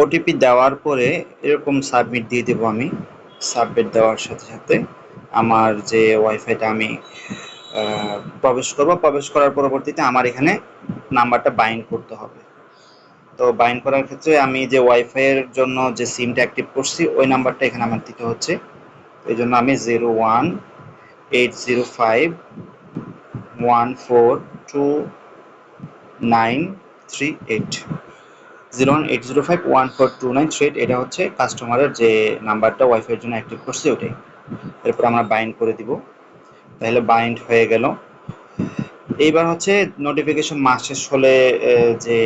OTP দেওয়ার পরে এরকম সাবমিট দিয়ে দেবো আমি। সাবমিট দেওয়ার সাথে সাথে আমার যে ওয়াইফাইটা আমি প্রবেশ করব। প্রবেশ করার পরবর্তীতে আমার এখানে নাম্বারটা বাইন্ড করতে হবে। তো বাইন্ড করার ক্ষেত্রে আমি যে ওয়াইফাই এর জন্য যে সিমটা অ্যাক্টিভ করছি, ওই নাম্বারটা এখানে আমার দিতে হচ্ছে। এই জন্য আমি zero one eight zero five one four two nine three eight zero one eight zero five one four two nine three eight এটা হচ্ছে কাস্টমারের যে নাম্বারটা ওয়াইফাইয়ের জন্য অ্যাক্টিভ করছি ওটাই। এরপর আমরা বাইন্ড করে দিব। তাহলে বাইন্ড হয়ে গেল। এইবার হচ্ছে নোটিফিকেশন মাস শেষ হলে যে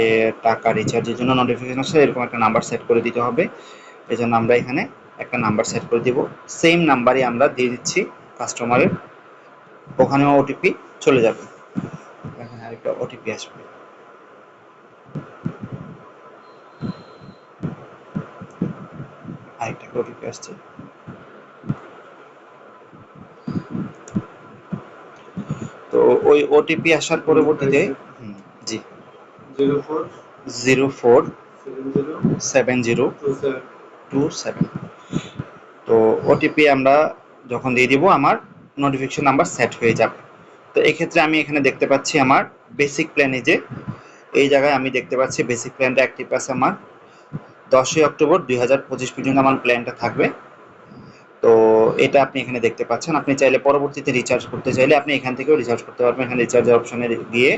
টাকা রিচার্জের জন্য নোটিফিকেশন আসে, এরকম একটা নাম্বার সেট করে দিতে হবে। এই জন্য আমরা এখানে একটা নাম্বার সেট করে দিব। সেম নাম্বারই আমরা দিয়ে দিচ্ছি কাস্টমারের ওখানেও ওটিপি চলে যাবে। এখানে আরেকটা ওটিপি আসবে। আরেকটা ওটিপি আসছে। তো ওই ওটিপি আসার পরবর্তীতে জি। Zero four zero seven two seven. তো ওটিপি আমরা যখন দিয়ে দিব আমার নোটিফিকেশন নাম্বার সেট হয়ে যাবে। তো এক্ষেত্রে আমি এখানে দেখতে পাচ্ছি আমার বেসিক প্ল্যানে যে এই জায়গায় আমি দেখতে পাচ্ছি বেসিক প্ল্যানটা অ্যাক্টিভ আছে আমার। দশই অক্টোবর দুই হাজার পঁচিশ পর্যন্ত আমার প্ল্যানটা থাকবে। তো এটা আপনি এখানে দেখতে পাচ্ছেন। আপনি চাইলে পরবর্তীতে রিচার্জ করতে চাইলে আপনি এখান থেকেও রিচার্জ করতে পারবেন। এখানে রিচার্জের অপশনে গিয়ে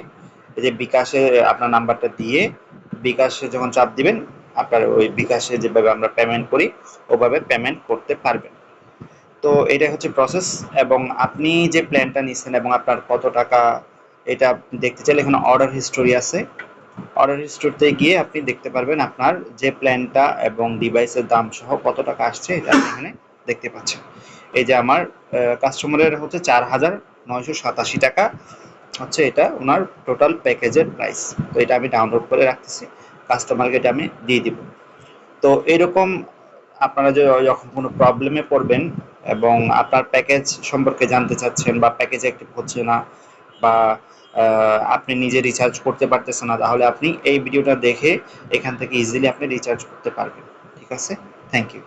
এই যে বিকাশে আপনার নাম্বারটা দিয়ে বিকাশে যখন চাপ দিবেন, আপনার ওই বিকাশে যেভাবে আমরা পেমেন্ট করি, ওভাবে পেমেন্ট করতে পারবেন। তো এটা হচ্ছে প্রসেস এবং আপনি যে প্ল্যানটা নিচ্ছেন এবং আপনার কত টাকা, এটা দেখতে চাইলে এখানে অর্ডার হিস্টোরি আছে। অর্ডার হিস্টোরিতে গিয়ে আপনি দেখতে পারবেন আপনার যে প্ল্যানটা এবং ডিভাইসের দাম সহ কত টাকা আসছে, এটা আপনি এখানে দেখতে পাচ্ছেন। এই যে আমার কাস্টমারের হচ্ছে চার হাজার নয়শো সাতাশি টাকা হচ্ছে এটা ওনার টোটাল প্যাকেজের প্রাইস তো এটা আমি ডাউনলোড করে রাখতেছি কাস্টমারকে এটা আমি দিয়ে দিব। তো এরকম আপনারা যে যখন কোনো প্রবলেমে পড়বেন এবং আপনার প্যাকেজ সম্পর্কে জানতে চাচ্ছেন বা প্যাকেজ অ্যাক্টিভ হচ্ছে না বা আপনি নিজে রিচার্জ করতে পারতেছেন না, তাহলে আপনি এই ভিডিওটা দেখে এখান থেকে ইজিলি আপনি রিচার্জ করতে পারবেন। ঠিক আছে? Thank you